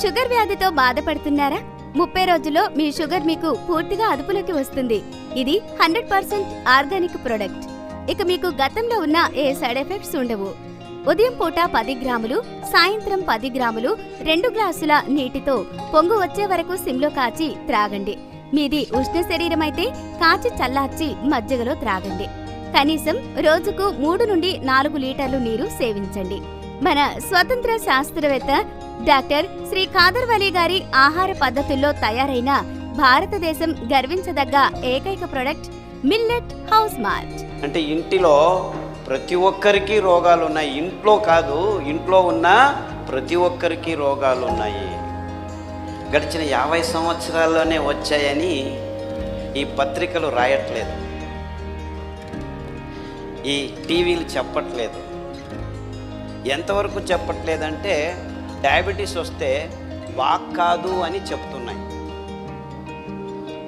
Sugar వ్యాధితో బాధపడుతున్నారా? ముప్పై రోజుల్లో మీ షుగర్ మీకు పూర్తిగా అదుపులోకి వస్తుంది. ఇది హండ్రెడ్ పర్సెంట్ ఆర్గానిక్ ప్రొడక్ట్. ఇక మీకు గతంలో ఉన్న ఏ సైడ్ ఎఫెక్ట్స్ ఉండవు. ఉదయం పూట పది గ్రాములు సాయంత్రం పది గ్రాములు రెండు గ్లాసుల నీటితో పొంగు వచ్చే వరకు సిమ్లో కాచి త్రాగండి. మీది ఉష్ణ శరీరం అయితే కాచి చల్లార్చి మజ్జిగలో త్రాగండి. కనీసం రోజుకు మూడు నుండి నాలుగు లీటర్లు నీరు సేవించండి. మన స్వతంత్ర శాస్త్రవేత్త డాక్టర్ శ్రీ ఖాదర్ వలీ గారి ఆహార పద్ధతుల్లో తయారైన భారతదేశం గర్వించదగ్గ ఏకైక ప్రొడక్ట్ మిల్లెట్ హౌస్ మార్ట్ అంటే ఇంటిలో ప్రతి ఒక్కరికి రోగాలు ఉన్నాయి ఇంట్లో కాదు ఇంట్లో ఉన్న ప్రతి ఒక్కరికి రోగాలు ఉన్నాయి గడిచిన యాభై సంవత్సరాల్లోనే వచ్చాయని ఈ పత్రికలు రాయట్లేదు. ఈ టీవీలు చెప్పట్లేదు. ఎంతవరకు చెప్పట్లేదంటే డయాబెటీస్ వస్తే వాక్ కాదు అని చెప్తున్నాయి.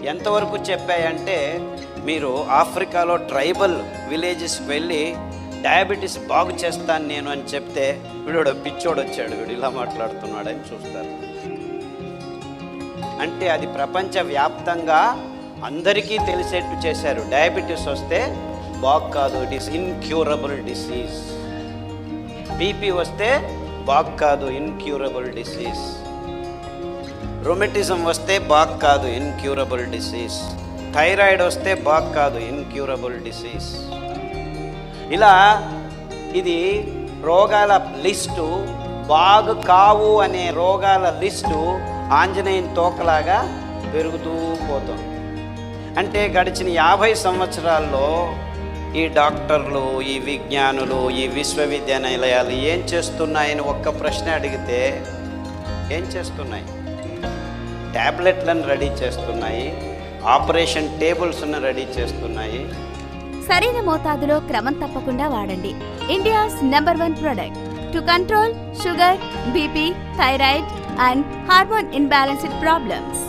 ఎంతవరకు చెప్పాయంటే మీరు ఆఫ్రికాలో ట్రైబల్ విలేజెస్కి వెళ్ళి డయాబెటీస్ బాగు చేస్తాను నేను అని చెప్తే వీడు పిచ్చోడు వచ్చాడు వీడు ఇలా మాట్లాడుతున్నాడని చూస్తారు. అంటే అది ప్రపంచ వ్యాప్తంగా అందరికీ తెలిసేట్టు చేశారు. డయాబెటీస్ వస్తే బాగు కాదు it is incurable disease. BP వస్తే బాగు కాదు ఇన్క్యూరబుల్ డిసీజ్ రొమెటిజం వస్తే బాగ్ కాదు ఇన్క్యూరబుల్ డిసీజ్ థైరాయిడ్ వస్తే బాగ్ కాదు ఇన్క్యూరబుల్ డిసీజ్ ఇలా ఇది రోగాల లిస్టు బాగు కావు అనే రోగాల లిస్టు ఆంజనేయుని తోకలాగా పెరుగుతూ పోతుంది. అంటే గడిచిన యాభై సంవత్సరాల్లో ఈ డాక్టర్లు ఈ విజ్ఞానులు ఈ విశ్వవిద్యాలయాలు ఏం చేస్తున్నాయని ఒక్క ప్రశ్న అడిగితే ఏం చేస్తున్నాయి? ట్యాబ్లెట్లను రెడీ చేస్తున్నాయి ఆపరేషన్ టేబుల్స్ను రెడీ చేస్తున్నాయి. సరైన మోతాదులో క్రమం తప్పకుండా వాడండి. India's number one product. To control sugar BP thyroid and hormone imbalanced problems.